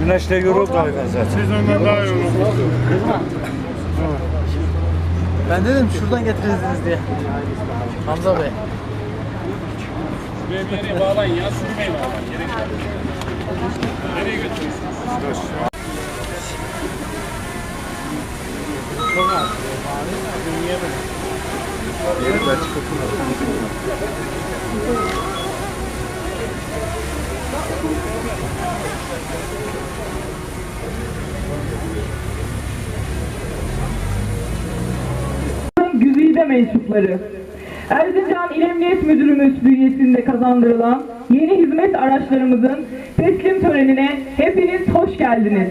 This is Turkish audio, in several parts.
Güneşte yoruldu hayvan zaten. Biz ondan daha yorulduk. Ben dedim şuradan getirirsiniz diye. Hamza Bey. Buraya bir yere bağlayın ya. Sürmeyin bağlayın. Gerek yok. Nereye götürüyorsunuz? Güzide mensupları. Erzincan İl Emniyet Müdürümüz bünyesinde kazandırılan yeni hizmet araçlarımızın teslim törenine hepiniz hoş geldiniz.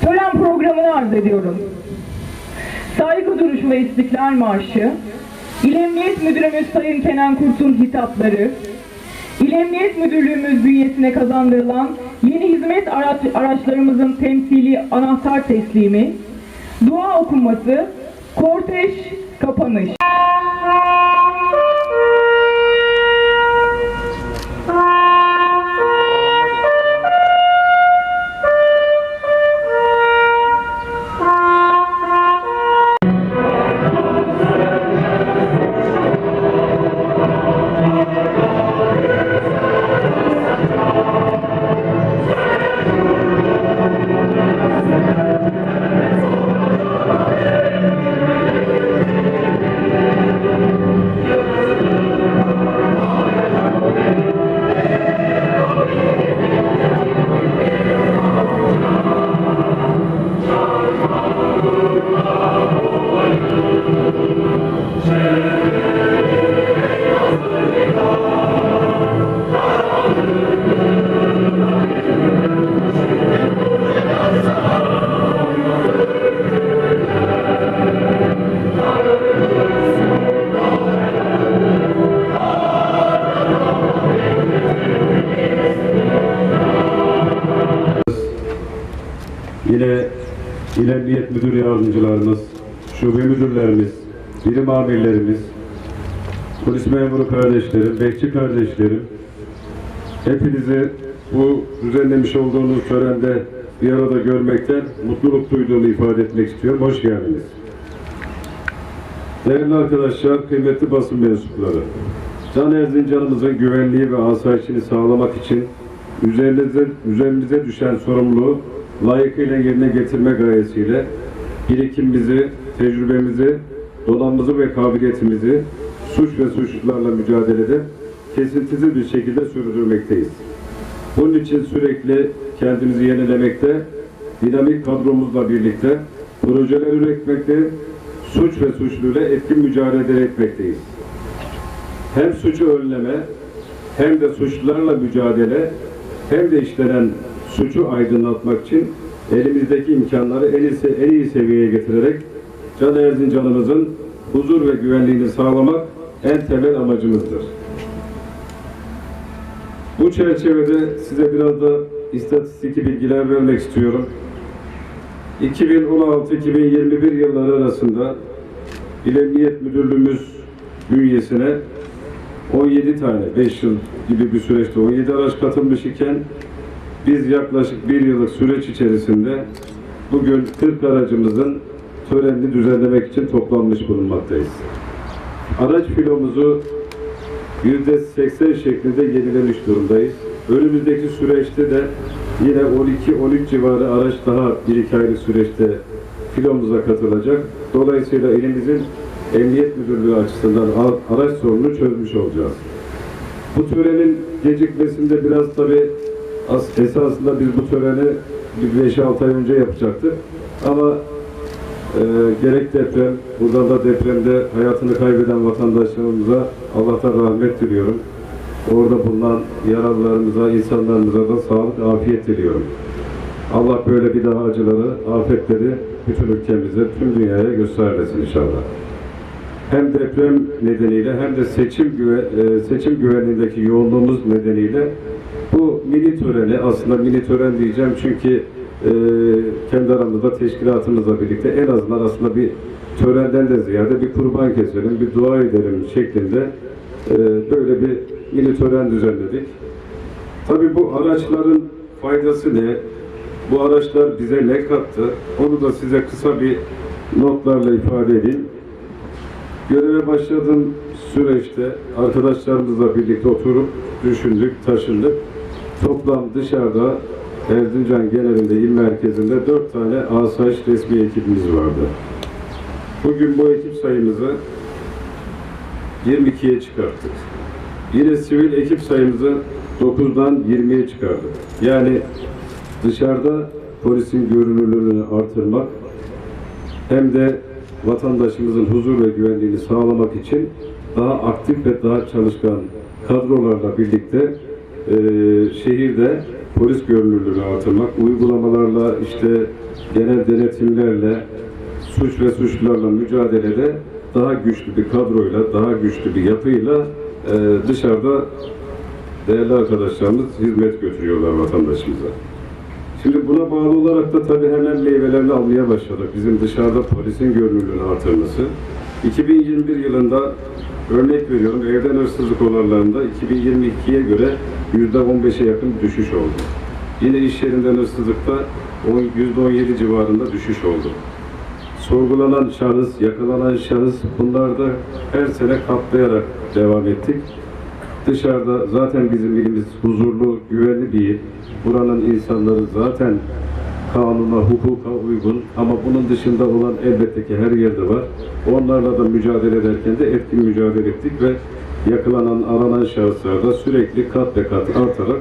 Tören programını arz ediyorum. Saygı duruşu ve İstiklal Marşı, İl Emniyet Müdürümüz Sayın Kenan Kurt'un hitapları, İl Emniyet Müdürlüğümüz bünyesine kazandırılan yeni hizmet araç, araçlarımızın temsili anahtar teslimi, dua okunması, kortej kapanış. Müdürlerimiz, birim amirlerimiz, polis memuru kardeşlerim, bekçi kardeşlerim, hepinizi bu düzenlemiş olduğunuz törende bir arada görmekten mutluluk duyduğumu ifade etmek istiyorum. Hoş geldiniz. Değerli arkadaşlar, kıymetli basın mensupları, Can Erzincan'ımızın güvenliği ve asayişini sağlamak için üzerinize, üzerimize düşen sorumluluğu layıkıyla yerine getirme gayesiyle birikimimizi, tecrübemizi, donanımızı ve kabiliyetimizi suç ve suçlularla mücadelede kesintisiz bir şekilde sürdürmekteyiz. Bunun için sürekli kendimizi yenilemekte, dinamik kadromuzla birlikte projeler üretmekte, suç ve suçluyla etkin mücadele etmekteyiz. Hem suçu önleme, hem de suçlularla mücadele, hem de işlenen suçu aydınlatmak için elimizdeki imkanları en iyi, en iyi seviyeye getirerek Can Erzincan'ımızın huzur ve güvenliğini sağlamak en temel amacımızdır. Bu çerçevede size biraz da istatistik bilgiler vermek istiyorum. 2016-2021 yılları arasında İl Müdürlüğümüz bünyesine 17 tane, 5 yıl gibi bir süreçte 17 araç katılmış iken biz yaklaşık bir yıllık süreç içerisinde bugün 40 aracımızın törenini düzenlemek için toplanmış bulunmaktayız. Araç filomuzu %80 şeklinde yenilemiş durumdayız. Önümüzdeki süreçte de yine 12-13 civarı araç daha 1-2 aylık süreçte filomuza katılacak. Dolayısıyla elimizin Emniyet Müdürlüğü açısından araç sorununu çözmüş olacağız. Bu törenin gecikmesinde biraz tabi as- esasında biz bu töreni bir 5-6 ay önce yapacaktık. Ama e, gerek deprem, buradan da depremde hayatını kaybeden vatandaşlarımıza Allah'tan rahmet diliyorum. Orada bulunan yaralılarımıza, insanlarımıza da sağlık, afiyet diliyorum. Allah böyle bir daha acıları, afetleri bütün ülkemize, tüm dünyaya göstermesin inşallah. Hem deprem nedeniyle hem de seçim güve, e, seçim güvenliğindeki yoğunluğumuz nedeniyle bu mini töreni aslında mini tören diyeceğim çünkü e, kendi aramızda teşkilatımızla birlikte en azından aslında bir törenden de ziyade bir kurban keselim, bir dua edelim şeklinde e, böyle bir mini tören düzenledik. Tabii bu araçların faydası ne? Bu araçlar bize ne kattı? Onu da size kısa bir notlarla ifade edeyim. Göreve başladığım süreçte arkadaşlarımızla birlikte oturup düşündük, taşındık. Toplam dışarıda Erzincan genelinde il merkezinde dört tane asayiş resmi ekibimiz vardı. Bugün bu ekip sayımızı 22'ye çıkarttık. Yine sivil ekip sayımızı 9'dan 20'ye çıkardık. Yani dışarıda polisin görünürlüğünü artırmak hem de vatandaşımızın huzur ve güvenliğini sağlamak için daha aktif ve daha çalışkan kadrolarla birlikte e, şehirde polis görünürlüğünü artırmak, uygulamalarla işte genel denetimlerle suç ve suçlularla mücadelede daha güçlü bir kadroyla, daha güçlü bir yapıyla e, dışarıda değerli arkadaşlarımız hizmet götürüyorlar vatandaşımıza. Şimdi buna bağlı olarak da tabii hemen meyvelerini almaya başladık. Bizim dışarıda polisin görünürlüğünü artırması. 2021 yılında örnek veriyorum evden hırsızlık olaylarında 2022'ye göre %15'e yakın düşüş oldu. Yine iş yerinden hırsızlıkta on- %17 civarında düşüş oldu. Sorgulanan şahıs, yakalanan şahıs bunlarda her sene katlayarak devam ettik. Dışarıda zaten bizim ilimiz huzurlu, güvenli bir il. Buranın insanları zaten kanuna, hukuka uygun ama bunun dışında olan elbette ki her yerde var. Onlarla da mücadele ederken de etkin mücadele ettik ve yakalanan, aranan şahıslarda sürekli kat ve kat artarak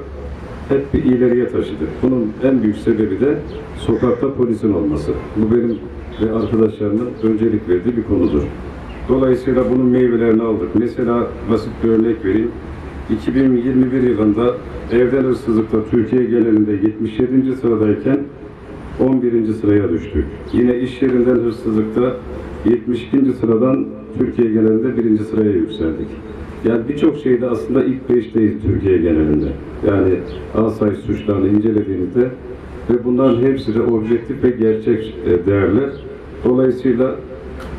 hep bir ileriye taşıdık. Bunun en büyük sebebi de sokakta polisin olması. Bu benim ve arkadaşlarımın öncelik verdiği bir konudur. Dolayısıyla bunun meyvelerini aldık. Mesela basit bir örnek vereyim. 2021 yılında evden hırsızlıkta Türkiye genelinde 77. sıradayken 11. sıraya düştük. Yine iş yerinden hırsızlıkta 72. sıradan Türkiye genelinde 1. sıraya yükseldik. Yani birçok şeyde aslında ilk 5'teyiz Türkiye genelinde. Yani asayiş suçlarını incelediğinizde ve bunların hepsi de objektif ve gerçek e, değerler. Dolayısıyla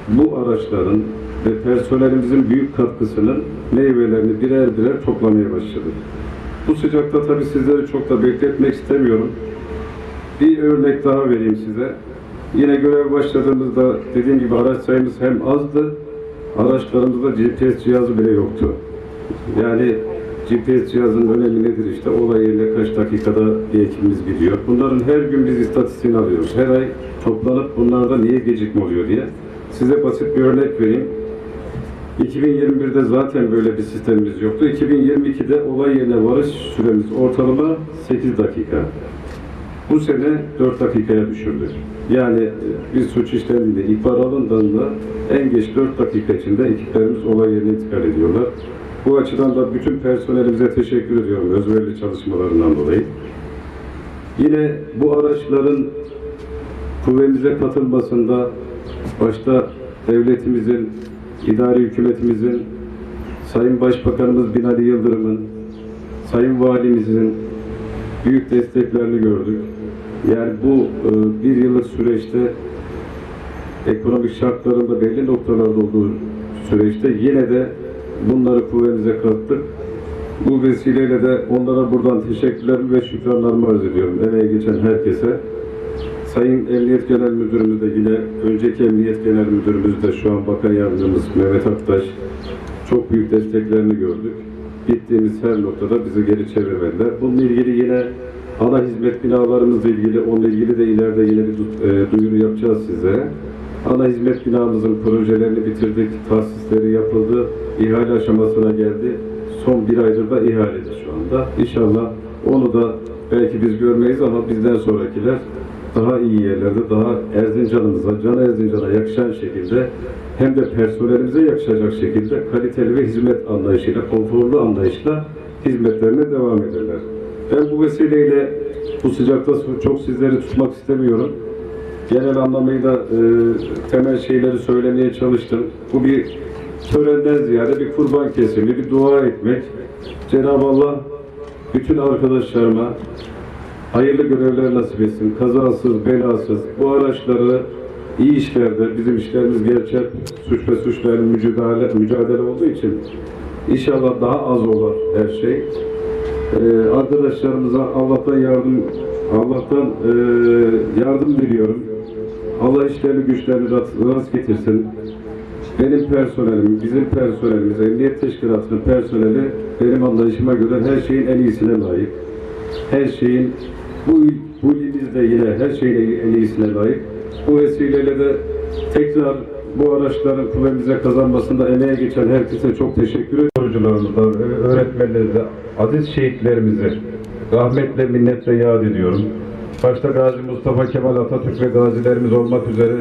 bu araçların ve personelimizin büyük katkısının meyvelerini birer birer toplamaya başladık. Bu sıcakta tabii sizleri çok da bekletmek istemiyorum. Bir örnek daha vereyim size. Yine görev başladığımızda dediğim gibi araç sayımız hem azdı, araçlarımızda GPS cihazı bile yoktu. Yani GPS cihazının önemi nedir işte olay yerine kaç dakikada bir ekibimiz gidiyor. Bunların her gün biz istatistiğini alıyoruz. Her ay toplanıp bunlarda niye gecikme oluyor diye. Size basit bir örnek vereyim. 2021'de zaten böyle bir sistemimiz yoktu. 2022'de olay yerine varış süremiz ortalama 8 dakika. Bu sene 4 dakikaya düşürdük. Yani e, bir suç işlendiğinde ihbar alındığında en geç 4 dakika içinde ekiplerimiz olay yerine intikal ediyorlar. Bu açıdan da bütün personelimize teşekkür ediyorum özverili çalışmalarından dolayı. Yine bu araçların kuvvetimize katılmasında başta devletimizin, idari hükümetimizin, Sayın Başbakanımız Binali Yıldırım'ın, Sayın Valimizin büyük desteklerini gördük. Yani bu e, bir yıllık süreçte ekonomik şartlarında belli noktalarda olduğu süreçte yine de bunları kuvvetimize kattık. Bu vesileyle de onlara buradan teşekkürlerimi ve şükranlarımı arz ediyorum. Emeğe geçen herkese. Sayın Emniyet Genel Müdürümüz de yine önceki Emniyet Genel Müdürümüz de şu an Bakan Yardımcımız Mehmet Aktaş çok büyük desteklerini gördük. Gittiğimiz her noktada bizi geri çevirmediler. Bununla ilgili yine ana hizmet binalarımızla ilgili, onunla ilgili de ileride yine bir e, duyuru yapacağız size. Ana hizmet binamızın projelerini bitirdik, tahsisleri yapıldı, ihale aşamasına geldi. Son bir aydır da ihalede şu anda. İnşallah onu da belki biz görmeyiz ama bizden sonrakiler daha iyi yerlerde, daha Erzincan'ımıza, Can Erzincan'a yakışan şekilde hem de personelimize yakışacak şekilde kaliteli ve hizmet anlayışıyla, konforlu anlayışla hizmetlerine devam ederler. Ben bu vesileyle bu sıcakta çok sizleri tutmak istemiyorum. Genel anlamıyla e, temel şeyleri söylemeye çalıştım. Bu bir törenden ziyade bir kurban kesimi, bir dua etmek. Cenab-ı Allah bütün arkadaşlarıma hayırlı görevler nasip etsin. Kazasız, belasız bu araçları iyi işlerde, bizim işlerimiz gerçek suç ve suçlarla mücadele, mücadele olduğu için inşallah daha az olur her şey. Ee, arkadaşlarımıza Allah'tan yardım Allah'tan e, yardım diliyorum. Allah işlerini güçlerini rast, getirsin. Benim personelim, bizim personelimiz, Emniyet Teşkilatı'nın personeli benim anlayışıma göre her şeyin en iyisine layık. Her şeyin bu, bu ilimizde yine her şeyin en iyisine layık. Bu vesileyle de tekrar bu araçların kuvvetimize kazanmasında emeğe geçen herkese çok teşekkür ederim. Sorucularımıza, öğretmenlerimize, aziz şehitlerimizi rahmetle, minnetle yad ediyorum. Başta Gazi Mustafa Kemal Atatürk ve gazilerimiz olmak üzere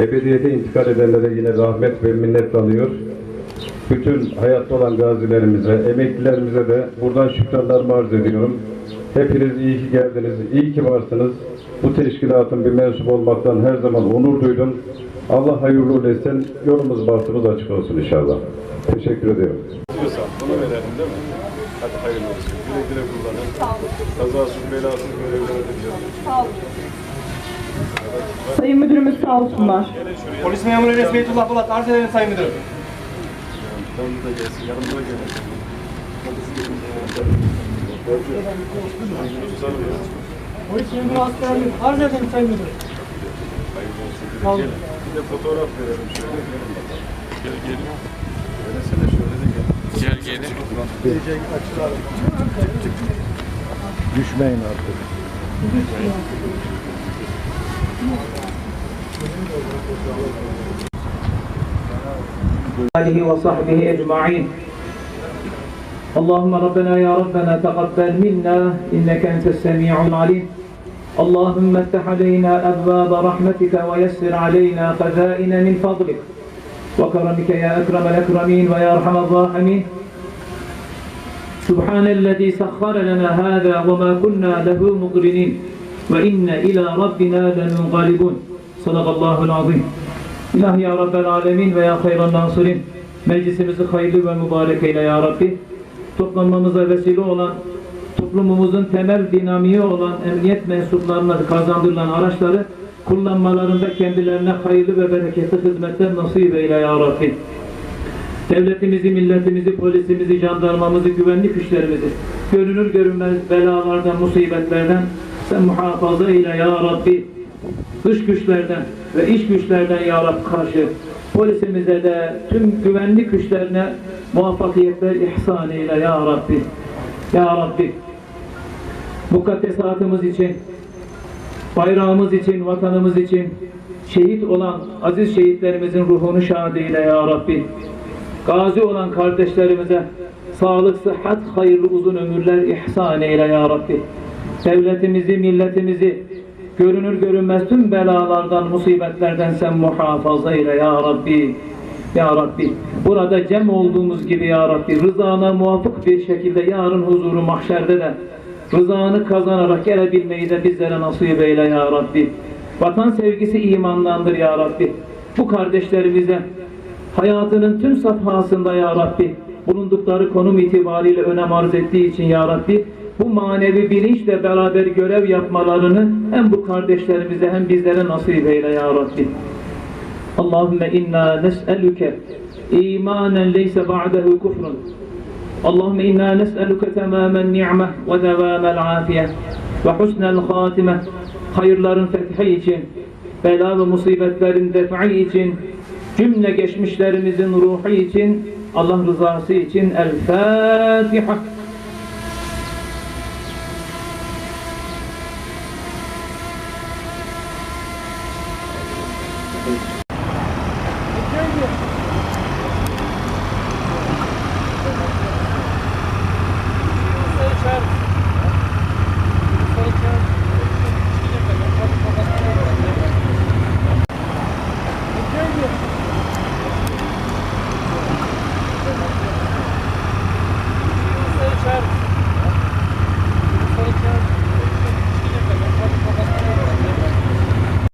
ebediyete intikal edenlere yine rahmet ve minnet alıyor. Bütün hayatta olan gazilerimize, emeklilerimize de buradan şükranlarımı arz ediyorum. Hepiniz iyi ki geldiniz, iyi ki varsınız. Bu teşkilatın bir mensup olmaktan her zaman onur duydum. Allah hayırlı uğurlu etsin. Yolumuz bahtımız açık olsun inşallah. Teşekkür ediyorum. Diyorsa bunu verelim değil mi? Hadi hayırlı olsun. Güle güle kullanın. Sağ olun. Kazasız belasız görevlere de Sayın Müdürümüz sağ olsunlar. Polis memuru Enes Beytullah Polat arz edelim Sayın Müdürüm. Yanımıza gelsin. Yanımıza gelin. Polis memuru askerlik arz edelim Sayın Müdürüm. Hayırlı olsun. Gelin. Bir de fotoğraf verelim şöyle. Gelin bakalım. Gel gelin. Öylesine şöyle de gel. Gel gelin. Düşmeyin artık. آله وصحبه أجمعين اللهم ربنا يا ربنا تقبل منا إنك أنت السميع العليم اللهم افتح علينا أبواب رحمتك ويسر علينا خزائن من فضلك وكرمك يا أكرم الأكرمين ويا أرحم الراحمين سبحان الذي سخر لنا هذا وما كنا له مقرنين وإن إلى ربنا لمنقلبون صدق الله العظيم İlahi ya Rabbel Alemin ve ya hayran nasirin. Meclisimizi hayırlı ve mübarek eyle ya Rabbi. Toplanmamıza vesile olan, toplumumuzun temel dinamiği olan emniyet mensuplarına kazandırılan araçları kullanmalarında kendilerine hayırlı ve bereketli hizmetler nasip eyle ya Rabbi. Devletimizi, milletimizi, polisimizi, jandarmamızı, güvenlik güçlerimizi görünür görünmez belalardan, musibetlerden sen muhafaza eyle ya Rabbi. Dış güçlerden ve iç güçlerden ya Rabbi karşı polisimize de tüm güvenlik güçlerine muvaffakiyetler ihsan eyle ya Rabbi. Ya Rabbi mukaddesatımız için bayrağımız için, vatanımız için şehit olan aziz şehitlerimizin ruhunu şad eyle ya Rabbi. Gazi olan kardeşlerimize sağlık, sıhhat, hayırlı uzun ömürler ihsan eyle ya Rabbi. Devletimizi, milletimizi görünür görünmez tüm belalardan, musibetlerden sen muhafaza eyle ya Rabbi. Ya Rabbi, burada cem olduğumuz gibi Ya Rabbi, rızana muvafık bir şekilde yarın huzuru mahşerde de rızanı kazanarak gelebilmeyi de bizlere nasip eyle Ya Rabbi. Vatan sevgisi imandandır Ya Rabbi. Bu kardeşlerimize hayatının tüm safhasında Ya Rabbi, bulundukları konum itibariyle önem arz ettiği için Ya Rabbi, bu manevi bilinçle beraber görev yapmalarını hem bu kardeşlerimize hem bizlere nasip eyle Ya Rabbi. Allahümme inna nes'elüke imanen leyse ba'dehu kufrun. Allahümme inna nes'elüke temamen ni'meh ve devamel afiyeh ve husnel hatimeh. Hayırların fethi için, bela ve musibetlerin defi için, cümle geçmişlerimizin ruhu için, Allah rızası için El Fatiha.